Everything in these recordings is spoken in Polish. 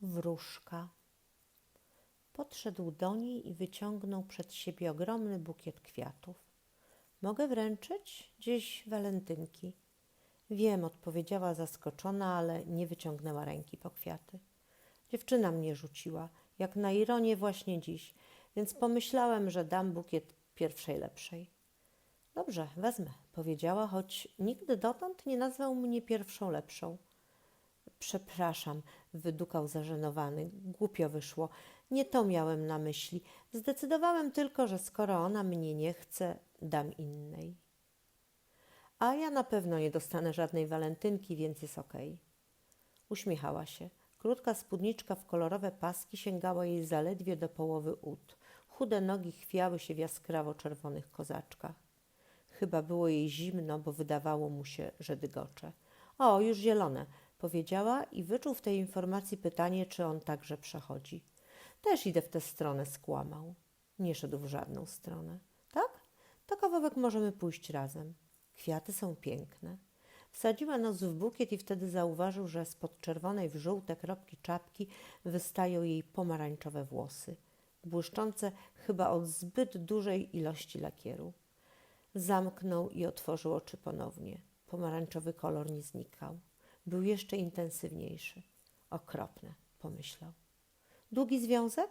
wróżka. Podszedł do niej i wyciągnął przed siebie ogromny bukiet kwiatów. Mogę wręczyć? Dziś walentynki. Wiem, odpowiedziała zaskoczona, ale nie wyciągnęła ręki po kwiaty. Dziewczyna mnie rzuciła, jak na ironię właśnie dziś, więc pomyślałem, że dam bukiet pierwszej lepszej. Dobrze, wezmę, powiedziała, choć nigdy dotąd nie nazwał mnie pierwszą lepszą. Przepraszam, wydukał zażenowany. Głupio wyszło. Nie to miałem na myśli. Zdecydowałem tylko, że skoro ona mnie nie chce, dam innej. A ja na pewno nie dostanę żadnej walentynki, więc jest okej. Uśmiechała się. Krótka spódniczka w kolorowe paski sięgała jej zaledwie do połowy ud. Chude nogi chwiały się w jaskrawo czerwonych kozaczkach. Chyba było jej zimno, bo wydawało mu się, że dygocze. O, już zielone, powiedziała i wyczuł w tej informacji pytanie, czy on także przechodzi. Też idę w tę stronę, skłamał. Nie szedł w żadną stronę. Tak? To kawałek możemy pójść razem. Kwiaty są piękne. Wsadziła nos w bukiet i wtedy zauważył, że spod czerwonej w żółte kropki czapki wystają jej pomarańczowe włosy, błyszczące chyba od zbyt dużej ilości lakieru. Zamknął i otworzył oczy ponownie. Pomarańczowy kolor nie znikał. Był jeszcze intensywniejszy. Okropne, pomyślał. Długi związek?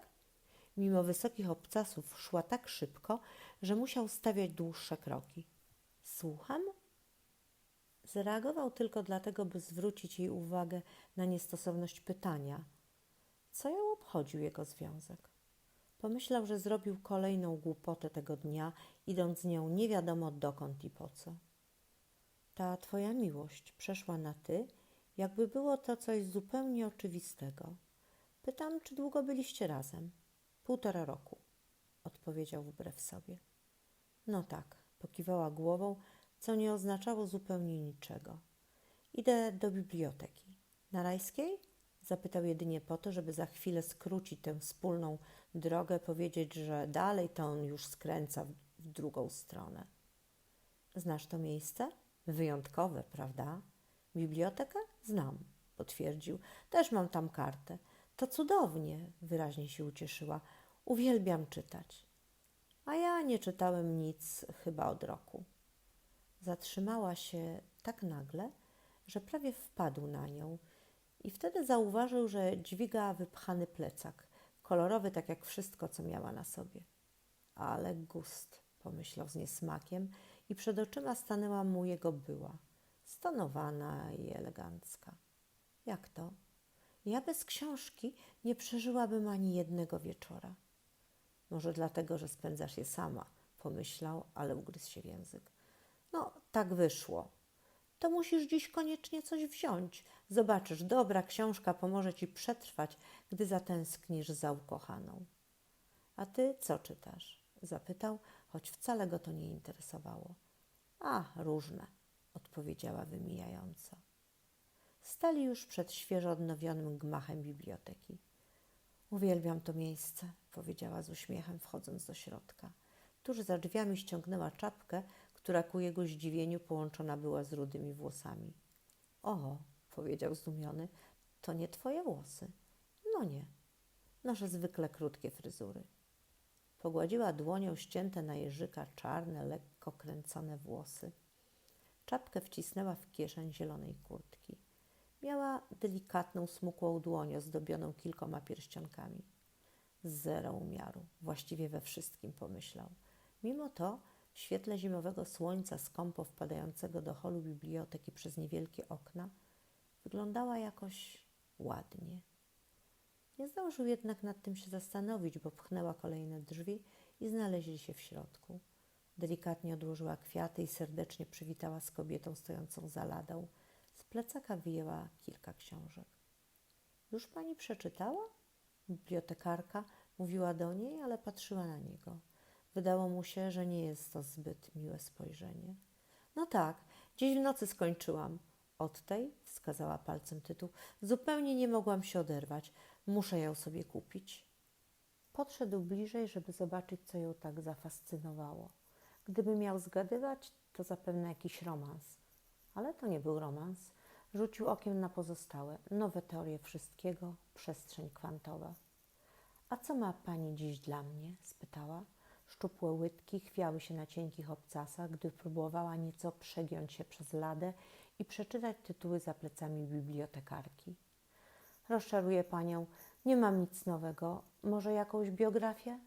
Mimo wysokich obcasów szła tak szybko, że musiał stawiać dłuższe kroki. Słucham? Zareagował tylko dlatego, by zwrócić jej uwagę na niestosowność pytania. Co ją obchodził jego związek? Pomyślał, że zrobił kolejną głupotę tego dnia, idąc z nią nie wiadomo dokąd i po co. Ta twoja miłość przeszła na ty, jakby było to coś zupełnie oczywistego. Pytam, czy długo byliście razem? Półtora roku, odpowiedział wbrew sobie. No tak, pokiwała głową, co nie oznaczało zupełnie niczego. Idę do biblioteki. Na Rajskiej? Zapytał jedynie po to, żeby za chwilę skrócić tę wspólną drogę, powiedzieć, że dalej to on już skręca w, drugą stronę. Znasz to miejsce? Wyjątkowe, prawda? Bibliotekę? Znam, potwierdził. Też mam tam kartę. To cudownie, wyraźnie się ucieszyła. Uwielbiam czytać. A ja nie czytałem nic chyba od roku. Zatrzymała się tak nagle, że prawie wpadł na nią i wtedy zauważył, że dźwiga wypchany plecak, kolorowy tak jak wszystko, co miała na sobie. Ale gust, pomyślał z niesmakiem i przed oczyma stanęła mu jego była, stonowana i elegancka. Jak to? Ja bez książki nie przeżyłabym ani jednego wieczora. Może dlatego, że spędzasz je sama, pomyślał, ale ugryzł się w język. No, tak wyszło. To musisz dziś koniecznie coś wziąć. Zobaczysz, dobra książka pomoże ci przetrwać, gdy zatęsknisz za ukochaną. A ty co czytasz? zapytał, choć wcale go to nie interesowało. A, różne, odpowiedziała wymijająco. Stali już przed świeżo odnowionym gmachem biblioteki. Uwielbiam to miejsce, powiedziała z uśmiechem, wchodząc do środka. Tuż za drzwiami ściągnęła czapkę, która ku jego zdziwieniu połączona była z rudymi włosami. O, powiedział zdumiony, to nie twoje włosy. No nie, noszę zwykle krótkie fryzury. Pogładziła dłonią ścięte na jeżyka czarne, lekko kręcone włosy. Czapkę wcisnęła w kieszeń zielonej kurtki. Miała delikatną, smukłą dłoń ozdobioną kilkoma pierścionkami. Zero umiaru, właściwie we wszystkim pomyślał. Mimo to w świetle zimowego słońca skąpo wpadającego do holu biblioteki przez niewielkie okna wyglądała jakoś ładnie. Nie zdążył jednak nad tym się zastanowić, bo pchnęła kolejne drzwi i znaleźli się w środku. Delikatnie odłożyła kwiaty i serdecznie przywitała z kobietą stojącą za ladą. Z plecaka wyjęła kilka książek. Już pani przeczytała? Bibliotekarka mówiła do niej, ale patrzyła na niego. Wydało mu się, że nie jest to zbyt miłe spojrzenie. No tak, dziś w nocy skończyłam. Od tej, wskazała palcem tytuł, zupełnie nie mogłam się oderwać. Muszę ją sobie kupić. Podszedł bliżej, żeby zobaczyć, co ją tak zafascynowało. Gdyby miał zgadywać, to zapewne jakiś romans. Ale to nie był romans. Rzucił okiem na pozostałe. Nowe teorie wszystkiego, przestrzeń kwantowa. A co ma pani dziś dla mnie? spytała. Szczupłe łydki chwiały się na cienkich obcasach, gdy próbowała nieco przegiąć się przez ladę i przeczytać tytuły za plecami bibliotekarki. Rozczaruję panią, nie mam nic nowego. Może jakąś biografię?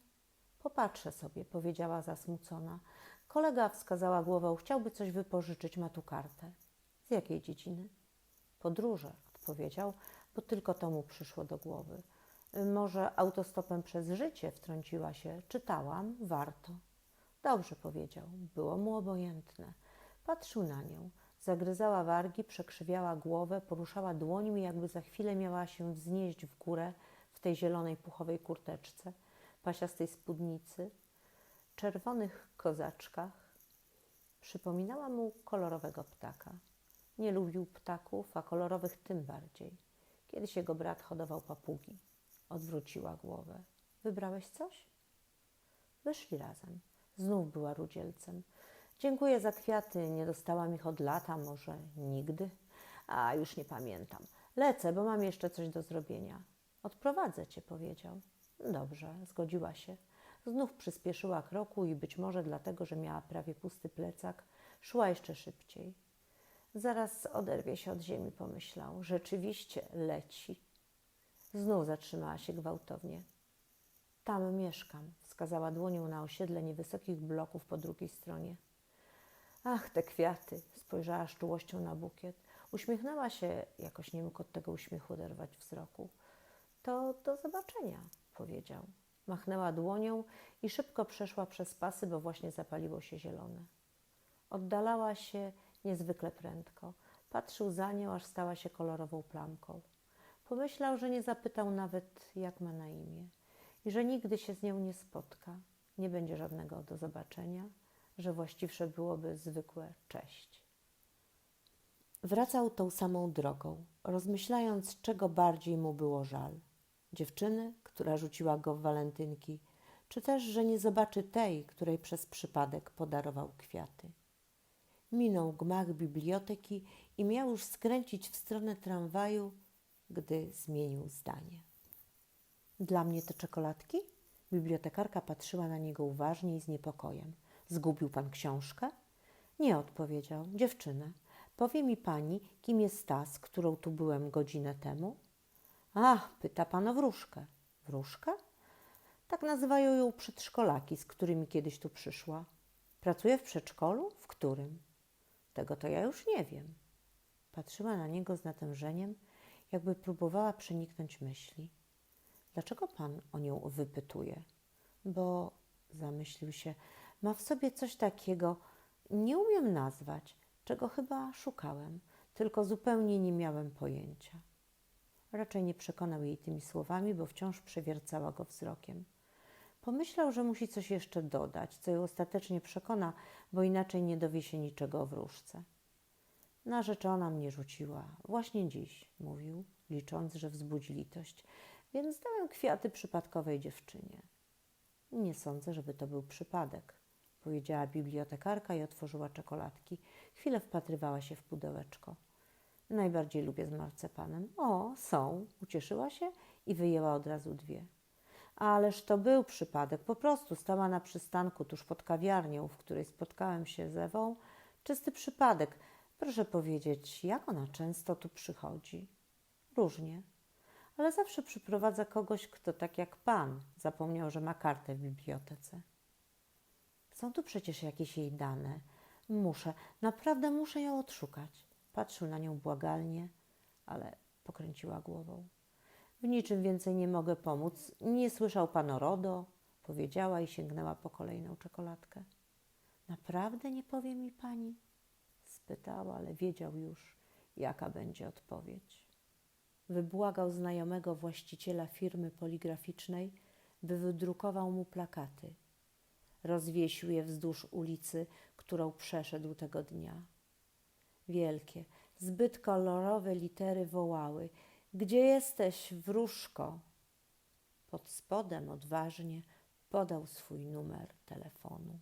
Popatrzę sobie, powiedziała zasmucona. Kolega wskazała głową, chciałby coś wypożyczyć, ma tu kartę. Z jakiej dziedziny? Podróże, odpowiedział, bo tylko to mu przyszło do głowy. Może autostopem przez życie, wtrąciła się. Czytałam, warto. Dobrze powiedział, było mu obojętne. Patrzył na nią. Zagryzała wargi, przekrzywiała głowę, poruszała dłońmi, jakby za chwilę miała się wznieść w górę w tej zielonej puchowej kurteczce, pasiastej spódnicy, czerwonych kozaczkach. Przypominała mu kolorowego ptaka. Nie lubił ptaków, a kolorowych tym bardziej. Kiedyś jego brat hodował papugi. Odwróciła głowę. Wybrałeś coś? Wyszli razem. Znów była rudzielcem. Dziękuję za kwiaty. Nie dostałam ich od lata, może nigdy. A już nie pamiętam. Lecę, bo mam jeszcze coś do zrobienia. Odprowadzę cię, powiedział. Dobrze, zgodziła się. Znów przyspieszyła kroku i być może dlatego, że miała prawie pusty plecak, szła jeszcze szybciej. Zaraz oderwie się od ziemi, pomyślał. Rzeczywiście leci. Znów zatrzymała się gwałtownie. Tam mieszkam, wskazała dłonią na osiedle niewysokich bloków po drugiej stronie. Ach, te kwiaty, spojrzała z czułością na bukiet. Uśmiechnęła się, jakoś nie mógł od tego uśmiechu oderwać wzroku. To do zobaczenia, powiedział. Machnęła dłonią i szybko przeszła przez pasy, bo właśnie zapaliło się zielone. Oddalała się niezwykle prędko. Patrzył za nią, aż stała się kolorową plamką. Pomyślał, że nie zapytał nawet, jak ma na imię i że nigdy się z nią nie spotka, nie będzie żadnego do zobaczenia, że właściwsze byłoby zwykłe cześć. Wracał tą samą drogą, rozmyślając, czego bardziej mu było żal. Dziewczyny, która rzuciła go w walentynki, czy też, że nie zobaczy tej, której przez przypadek podarował kwiaty. Minął gmach biblioteki i miał już skręcić w stronę tramwaju, gdy zmienił zdanie. Dla mnie te czekoladki? Bibliotekarka patrzyła na niego uważnie i z niepokojem. Zgubił pan książkę? Nie odpowiedział. Dziewczynę. Powie mi pani, kim jest ta, z którą tu byłem godzinę temu? Ach, pyta pan o wróżkę. Wróżkę? Tak nazywają ją przedszkolaki, z którymi kiedyś tu przyszła. Pracuje w przedszkolu? W którym? Tego to ja już nie wiem. Patrzyła na niego z natężeniem, jakby próbowała przeniknąć myśli. Dlaczego pan o nią wypytuje? Bo, zamyślił się, ma w sobie coś takiego, nie umiem nazwać, czego chyba szukałem, tylko zupełnie nie miałem pojęcia. Raczej nie przekonał jej tymi słowami, bo wciąż przewiercała go wzrokiem. Pomyślał, że musi coś jeszcze dodać, co ją ostatecznie przekona, bo inaczej nie dowie się niczego o wróżce. Narzeczona mnie rzuciła. Właśnie dziś, mówił, licząc, że wzbudzi litość, więc dałem kwiaty przypadkowej dziewczynie. Nie sądzę, żeby to był przypadek, powiedziała bibliotekarka i otworzyła czekoladki. Chwilę wpatrywała się w pudełeczko. Najbardziej lubię z marcepanem. O, są, ucieszyła się i wyjęła od razu dwie. Ależ to był przypadek. Po prostu stała na przystanku tuż pod kawiarnią, w której spotkałem się z Ewą. Czysty przypadek. Proszę powiedzieć, jak ona często tu przychodzi? Różnie, ale zawsze przyprowadza kogoś, kto tak jak pan zapomniał, że ma kartę w bibliotece. Są tu przecież jakieś jej dane. Muszę, naprawdę muszę ją odszukać. Patrzył na nią błagalnie, ale pokręciła głową. W niczym więcej nie mogę pomóc. Nie słyszał pan o RODO? Powiedziała i sięgnęła po kolejną czekoladkę. Naprawdę nie powie mi pani? Spytał, ale wiedział już, jaka będzie odpowiedź. Wybłagał znajomego właściciela firmy poligraficznej, by wydrukował mu plakaty. Rozwiesił je wzdłuż ulicy, którą przeszedł tego dnia. Wielkie, zbyt kolorowe litery wołały: Gdzie jesteś, wróżko? Pod spodem odważnie podał swój numer telefonu.